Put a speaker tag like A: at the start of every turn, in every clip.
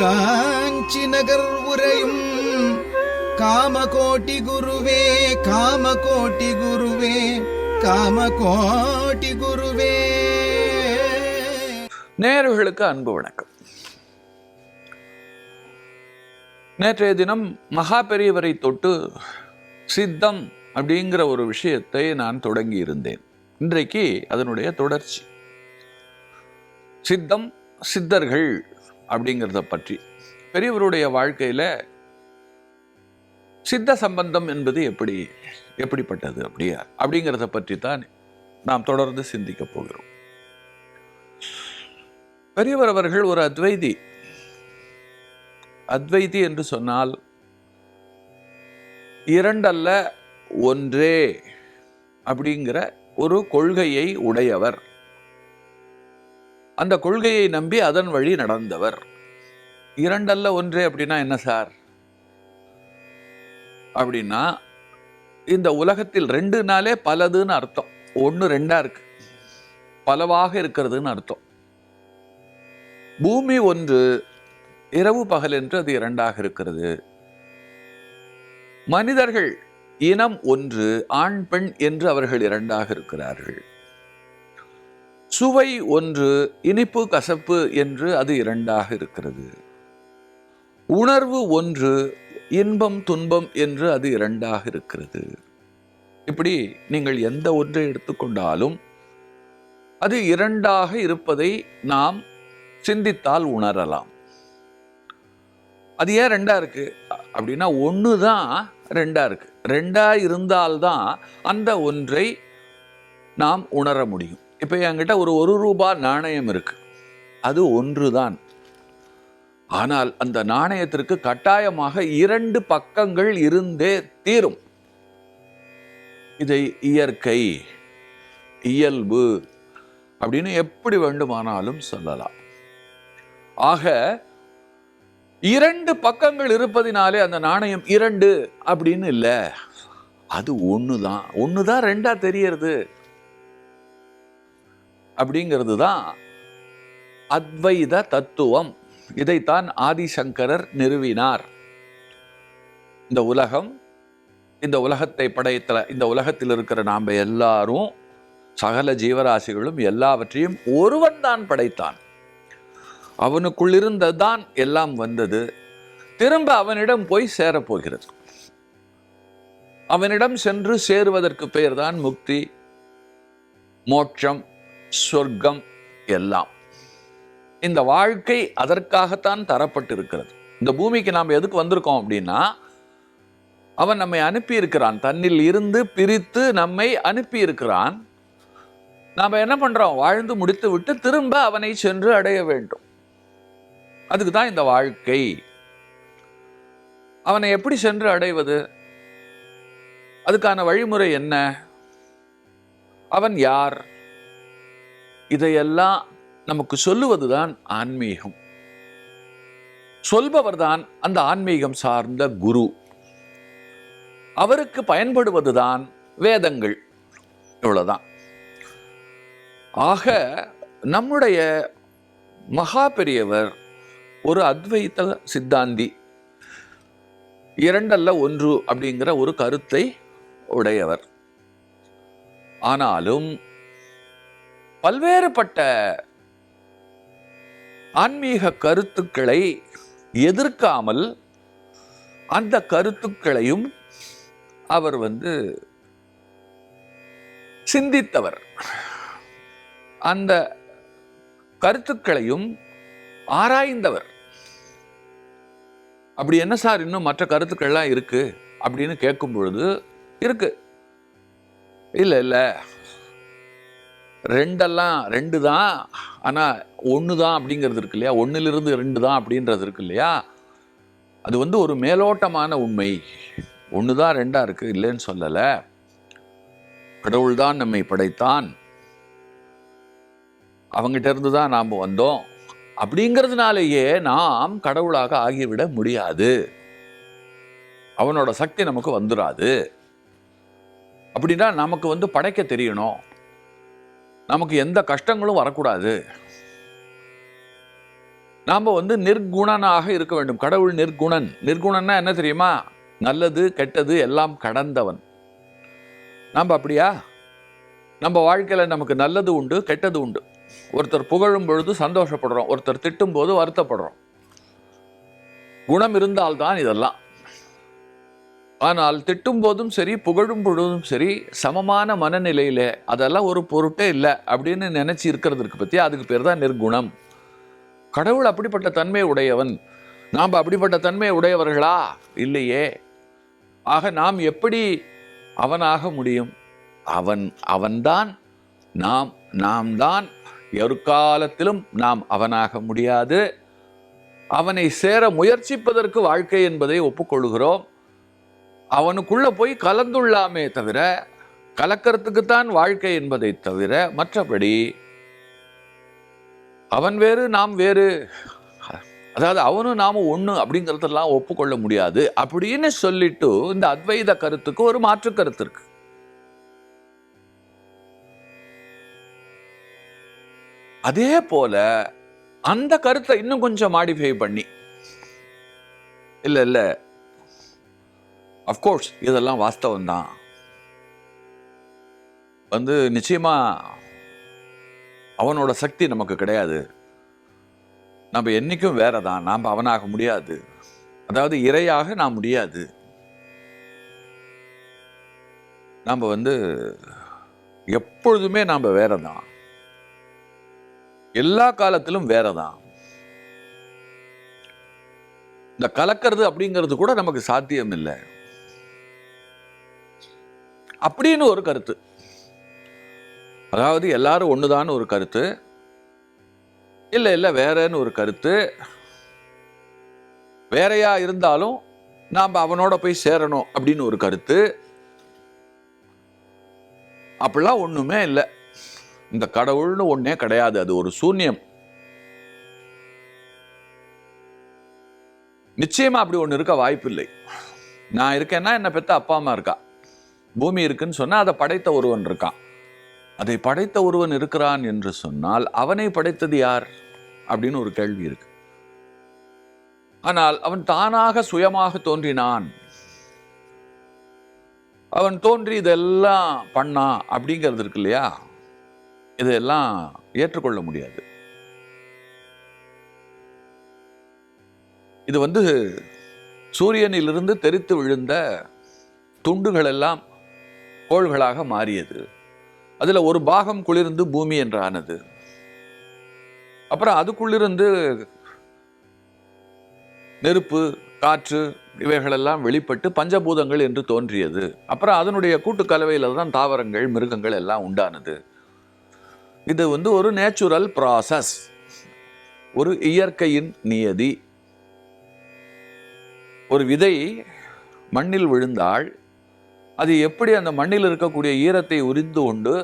A: காஞ்சி நகர் உரையும் காமகோட்டி குருவே காமகோட்டி குருவே காமகோட்டி குருவே.
B: நேயர்களுக்கு அன்பு வணக்கம். நேற்றைய தினம் மகா பெரியவரை தொட்டு சித்தம் அப்படிங்கிற ஒரு விஷயத்தை நான் தொடங்கி இருந்தேன். இன்றைக்கு அதனுடைய தொடர்ச்சி. சித்தம் சித்தர்கள் அப்படிங்கிறத பற்றி. பெரியவருடைய வாழ்க்கையில சித்த சம்பந்தம் என்பது எப்படி எப்படிப்பட்டது அப்படியா? அப்படிங்கிறத பற்றி தான் நாம் தொடர்ந்து சிந்திக்க போகிறோம். பெரியவர் அவர்கள் ஒரு அத்வைதி. அத்வைதி என்று சொன்னால் இரண்டல்ல ஒன்றே அப்படிங்கிற ஒரு கொள்கையை உடையவர். அந்த கொள்கையை நம்பி அதன் வழி நடந்தவர். இரண்டல்ல ஒன்றே அப்படின்னா என்ன சார்? அப்படின்னா இந்த உலகத்தில் ரெண்டுனாலே பலதுன்னு அர்த்தம். ஒன்று ரெண்டா இருக்கு. பலவாக இருக்கிறதுன்னு அர்த்தம். பூமி ஒன்று இரவு பகல் என்று அது இரண்டாக இருக்கிறது. மனிதர்கள் இனம் ஒன்று ஆண் பெண் என்று அவர்கள் இரண்டாக இருக்கிறார்கள். சுவை ஒன்று இனிப்பு கசப்பு என்று அது இரண்டாக இருக்கிறது. உணர்வு ஒன்று இன்பம் துன்பம் என்று அது இரண்டாக இருக்கிறது. இப்படி நீங்கள் எந்த ஒன்றை எடுத்துக்கொண்டாலும் அது இரண்டாக இருப்பதை நாம் சிந்தித்தால் உணரலாம். அது ஏன் ரெண்டா இருக்கு? அப்படின்னா ஒன்று தான் ரெண்டா இருக்கு. ரெண்டா இருந்தால்தான் அந்த ஒன்றை நாம் உணர முடியும். இப்போ என்கிட்ட ஒரு ஒரு ரூபா நாணயம் இருக்குது அது ஒன்று தான் ஆனால் அந்த நாணயத்திற்கு கட்டாயமாக இரண்டு பக்கங்கள் இருந்தே தீரும். இதை இயற்கை இயல்பு அப்படின்னு எப்படி வேண்டுமானாலும் சொல்லலாம். ஆக இரண்டு பக்கங்கள் இருப்பதினாலே அந்த நாணயம் இரண்டு அப்படின்னு இல்லை. அது ஒன்று தான் ஒன்று தான் ரெண்டாக தெரியறது. அப்படிங்கிறது தான் அத்வைத தத்துவம். இதைத்தான் ஆதிசங்கரர் நிறுவினார். இந்த உலகம் இந்த உலகத்தை படைத்தல இந்த உலகத்தில் இருக்கிற நாம் எல்லாரும் சகல ஜீவராசிகளும் எல்லாவற்றையும் ஒருவன் தான் படைத்தான். அவனுக்குள்ளிருந்ததான் எல்லாம் வந்தது. திரும்ப அவனிடம் போய் சேரப்போகிறது. அவனிடம் சென்று சேருவதற்கு பெயர்தான் முக்தி மோட்சம் சொர்க்கம் எல்லாம். இந்த வாழ்க்கை அதற்காகத்தான் தரப்பட்டிருக்கிறது. இந்த பூமிக்கு நாம் எதுக்கு வந்திருக்கோம் அப்படின்னா அவன் நம்மை அனுப்பி இருக்கிறான் தன்னில் இருந்து பிரித்து நம்மை அனுப்பி இருக்கிறான் நாம் என்ன பண்ணுறோம் வாழ்ந்து முடித்து விட்டு திரும்ப அவனை சென்று அடைய வேண்டும். அதுக்கு தான் இந்த வாழ்க்கை. அவனை எப்படி சென்று அடைவது? அதுக்கான வழிமுறை என்ன? அவன் யார்? இதையெல்லாம் நமக்கு சொல்லுவதுதான் ஆன்மீகம். சொல்பவர்தான் அந்த ஆன்மீகம் சார்ந்த குரு. அவருக்கு பயன்படுவதுதான் வேதங்கள். இவ்வளோதான் ஆக நம்முடைய மகா பெரியவர் ஒரு அத்வைத்த சித்தாந்தி இரண்டல்ல ஒன்று அப்படிங்கிற ஒரு கருத்தை உடையவர். ஆனாலும் பல்வேறுபட்ட ஆன்மீக கருத்துக்களை எதிர்க்காமல் அந்த கருத்துக்களையும் அவர் வந்து சிந்தித்தவர். அந்த கருத்துக்களையும் ஆராய்ந்தவர். அப்படி என்ன சார் இன்னும் மற்ற கருத்துக்கள்லாம் இருக்கு? அப்படின்னு கேட்கும் பொழுது இருக்கு. இல்லை இல்லை. ரெண்டெல்லாம் ரெண்டு தான் ஆனால் ஒன்று தான் அப்படிங்கிறது இருக்கு இல்லையா? ஒன்றிலிருந்து ரெண்டு தான் அப்படின்றது இருக்கு இல்லையா? அது வந்து ஒரு மேலோட்டமான உண்மை. ஒன்று தான் ரெண்டாக இருக்குது இல்லைன்னு சொல்லலை. கடவுள் தான் நம்மை படைத்தான். அவங்ககிட்ட இருந்து தான் நாம் வந்தோம். அப்படிங்கிறதுனாலேயே நாம் கடவுளாக ஆகிவிட முடியாது. அவனோட சக்தி நமக்கு வந்துடாது அப்படின்னா நமக்கு வந்து படைக்க தெரியணும். நமக்கு எந்த கஷ்டங்களும் வரக்கூடாது. நாம் வந்து நிர்குணனாக இருக்க வேண்டும். கடவுள் நிர்குணன். நிர்குணன்னா என்ன தெரியுமா? நல்லது கெட்டது எல்லாம் கடந்தவன். நம்ம அப்படியா? நம்ம வாழ்க்கையில் நமக்கு நல்லது உண்டு கெட்டது உண்டு. ஒருத்தர் புகழும் பொழுது சந்தோஷப்படுறோம். ஒருத்தர் திட்டும் போது வருத்தப்படுறோம். குணம் இருந்தால்தான் இதெல்லாம். ஆனால் திட்டும் போதும் சரி புகழும் பொழுதும் சரி சமமான மனநிலையில் அதெல்லாம் ஒரு பொருட்டே இல்லை அப்படின்னு நினச்சி இருக்கிறதுக்கு பற்றி அதுக்கு பேர் தான் நிர்குணம். கடவுள் அப்படிப்பட்ட தன்மை உடையவன். நாம் அப்படிப்பட்ட தன்மை உடையவர்களா? இல்லையே. ஆக நாம் எப்படி அவனாக முடியும்? அவன் அவன்தான் நாம் நாம் தான் எருக்காலத்திலும் நாம் அவனாக முடியாது. அவனை சேர முயற்சிப்பதற்கு வாழ்க்கை என்பதை ஒப்புக்கொள்கிறோம். அவனுக்குள்ளே போய் கலந்துள்ளாமே தவிர கலக்கிறதுக்குத்தான் வாழ்க்கை என்பதை தவிர மற்றபடி அவன் வேறு நாம் வேறு. அதாவது அவனும் நாம ஒன்று அப்படிங்கிறதெல்லாம் ஒப்புக்கொள்ள முடியாது. அப்படின்னு சொல்லிட்டு இந்த அத்வைத கருத்துக்கு ஒரு மாற்று கருத்து இருக்கு. அதே போல அந்த கருத்தை இன்னும் கொஞ்சம் மாடிஃபை பண்ணி. இல்லை இல்லை. அஃப்கோர்ஸ் இதெல்லாம் வாஸ்தவம் தான் வந்து நிச்சயமாக அவனோட சக்தி நமக்கு கிடையாது. நம்ம என்னைக்கும் வேற தான் நாம் அவனாக முடியாது. அதாவது இரையாக நான் முடியாது. நாம் வந்து எப்பொழுதுமே நாம் வேற தான் எல்லா காலத்திலும் வேற தான் இந்த கலக்கிறது அப்படிங்கிறது கூட நமக்கு சாத்தியம் இல்லை அப்படின்னு ஒரு கருத்து. அதாவது எல்லாரும் ஒன்றுதான்னு ஒரு கருத்து. இல்லை இல்லை வேறன்னு ஒரு கருத்து. வேறையா இருந்தாலும் நாம் அவனோட போய் சேரணும் அப்படின்னு ஒரு கருத்து. அப்படிலாம் ஒன்றுமே இல்லை. இந்த கடவுள்னு ஒன்றே கிடையாது. அது ஒரு சூன்யம். நிச்சயமாக அப்படி ஒன்று இருக்க வாய்ப்பில்லை. நான் இருக்கேன்னா என்னை பெற்ற அப்பா அம்மா இருக்கா? பூமி இருக்குன்னு சொன்னா அதை படைத்த ஒருவன் இருக்கான். அதை படைத்த ஒருவன் இருக்கிறான் என்று சொன்னால் அவனை படைத்தது யார்? அப்படின்னு ஒரு கேள்வி இருக்கு. ஆனால் அவன் தானாக சுயமாக தோன்றினான். அவன் தோன்றி இதெல்லாம் பண்ணான் அப்படிங்கிறது இருக்கு இல்லையா? இதெல்லாம் ஏற்றுக்கொள்ள முடியாது. இது வந்து சூரியனிலிருந்து தெரித்து விழுந்த துண்டுகள் எல்லாம் கோள்களாக மாறியது. அதில் ஒரு பாகம் குளிர்ந்து பூமி என்றானது. அப்புறம் அதுக்குள்ளிருந்து நெருப்பு காற்று இவைகளெல்லாம் வெளிப்பட்டு பஞ்சபூதங்கள் என்று தோன்றியது. அப்புறம் அதனுடைய கூட்டுக்கலவையில் தான் தாவரங்கள் மிருகங்கள் எல்லாம் உண்டானது. இது வந்து ஒரு நேச்சுரல் ப்ராசஸ் ஒரு இயற்கையின் நியதி. ஒரு விதை மண்ணில் விழுந்தால் அது எப்படி அந்த மண்ணில் இருக்கக்கூடிய ஈரத்தை உரிந்து கொண்டு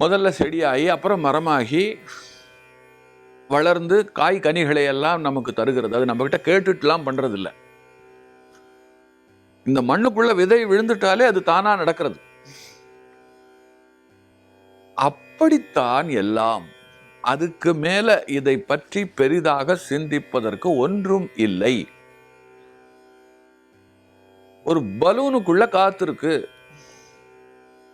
B: முதல்ல செடியாகி அப்புறம் மரமாகி வளர்ந்து காய் கனிகளை எல்லாம் நமக்கு தருகிறது. அது நம்மக்கிட்ட கேட்டுட்டுலாம் பண்ணுறதில்ல இந்த மண்ணுக்குள்ளே விதை விழுந்துட்டாலே அது தானாக நடக்கிறது. அப்படித்தான் எல்லாம். அதுக்கு மேலே இதை பற்றி பெரிதாக சிந்திப்பதற்கு ஒன்றும் இல்லை. ஒரு பலூனுக்குள்ள காத்து இருக்கு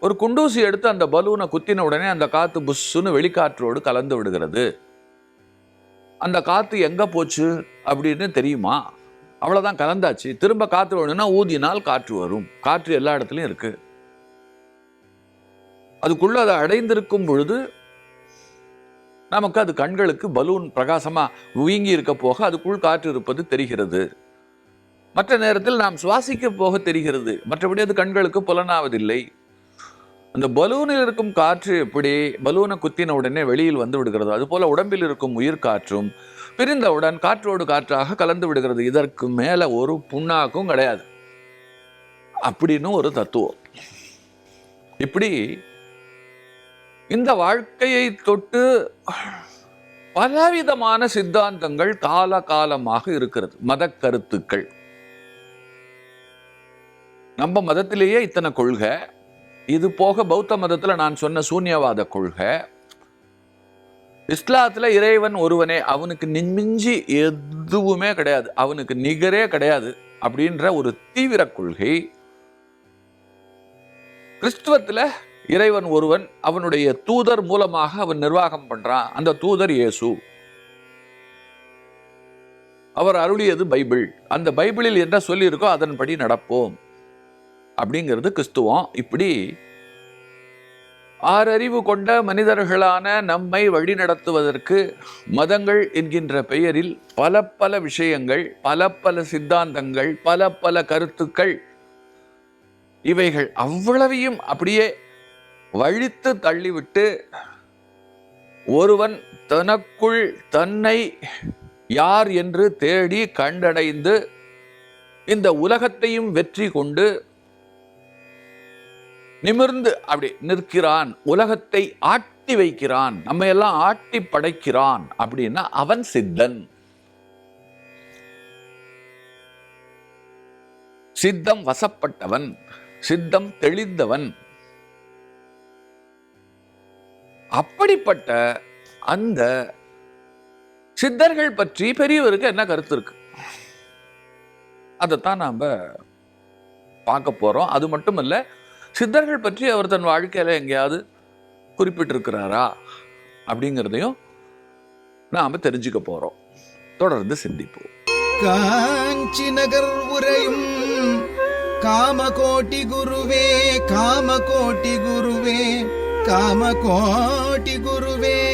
B: ஒரு குண்டூசி எடுத்து அந்த பலூனை குத்தின உடனே அந்த காத்து புஷ்ஷுன்னு வெளிக்காற்றோடு கலந்து விடுகிறது. அந்த காத்து எங்க போச்சு அப்படின்னு தெரியுமா? அவ்வளோதான் கலந்தாச்சு. திரும்ப காற்று வேணும்னா ஊதினால் காற்று வரும். காற்று எல்லா இடத்துலையும் இருக்கு. அதுக்குள்ள அதை அடைந்திருக்கும் பொழுது நமக்கு அது கண்களுக்கு பலூன் பிரகாசமாக வீங்கி இருக்க போக அதுக்குள் காற்று இருப்பது தெரிகிறது. மற்ற நேரத்தில் நாம் சுவாசிக்க போக தெரிகிறது. மற்றபடி அது கண்களுக்கு புலனாவதில்லை. அந்த பலூனில் இருக்கும் காற்று எப்படி? பலூனை குத்தின உடனே வெளியில் வந்து விடுகிறது. அதுபோல உடம்பில் இருக்கும் உயிர் காற்றும் பிரிந்தவுடன் காற்றோடு காற்றாக கலந்து விடுகிறது. இதற்கு மேலே ஒரு புண்ணாக்கும் கிடையாது. அப்படின்னு ஒரு தத்துவம். இப்படி இந்த வாழ்க்கையை தொட்டு பலவிதமான சித்தாந்தங்கள் கால காலமாக இருக்கிறது. மத கருத்துக்கள். நம்ம மதத்திலேயே இத்தனை கொள்கை. இது போக பௌத்த மதத்தில் நான் சொன்ன சூன்யவாத கொள்கை. இஸ்லாத்தில் இறைவன் ஒருவனே அவனுக்கு நிமிஞ்சி எதுவுமே கிடையாது. அவனுக்கு நிகரே கிடையாது அப்படின்ற ஒரு தீவிர கொள்கை. கிறிஸ்துவத்தில் இறைவன் ஒருவன் அவனுடைய தூதர் மூலமாக அவன் நிர்வாகம் பண்றான். அந்த தூதர் இயேசு. அவர் அருளியது பைபிள். அந்த பைபிளில் என்ன சொல்லியிருக்கோ அதன்படி நடப்போம். அப்படிங்கிறது கிறிஸ்துவம். இப்படி ஆறறிவு கொண்ட மனிதர்களான நம்மை வழிநடத்துவதற்கு மதங்கள் என்கின்ற பெயரில் பல பல விஷயங்கள் பல பல சித்தாந்தங்கள் பல பல கருத்துக்கள் இவைகள் அவ்வளவையும் அப்படியே வழித்து தள்ளிவிட்டு ஒருவன் தனக்குள் தன்னை யார் என்று தேடி கண்டடைந்து இந்த உலகத்தையும் வெற்றி கொண்டு நிமிர்ந்து அப்படி நிற்கிறான் உலகத்தை ஆட்டி வைக்கிறான் நம்ம எல்லாம் ஆட்டி படைக்கிறான் அப்படின்னா அவன் சித்தன். சித்தம் வசப்பட்டவன் சித்தம் தெளிந்தவன். அப்படிப்பட்ட அந்த சித்தர்கள் பற்றி பெரியவருக்கு என்ன கருத்து இருக்கு? அதைத்தான் நாம பார்க்க போறோம். அது மட்டும் இல்லை சித்தர்கள் பற்றி அவர் தன் வாழ்க்கையில எங்கேயாவது குறிப்பிட்டிருக்கிறாரா அப்படிங்கிறதையும் நாம தெரிஞ்சுக்க போறோம். தொடர்ந்து சிந்திப்போம்.
A: காஞ்சி நகர் உரையும் காமகோட்டி குருவே காமகோட்டி குருவே காமகோட்டி குருவே.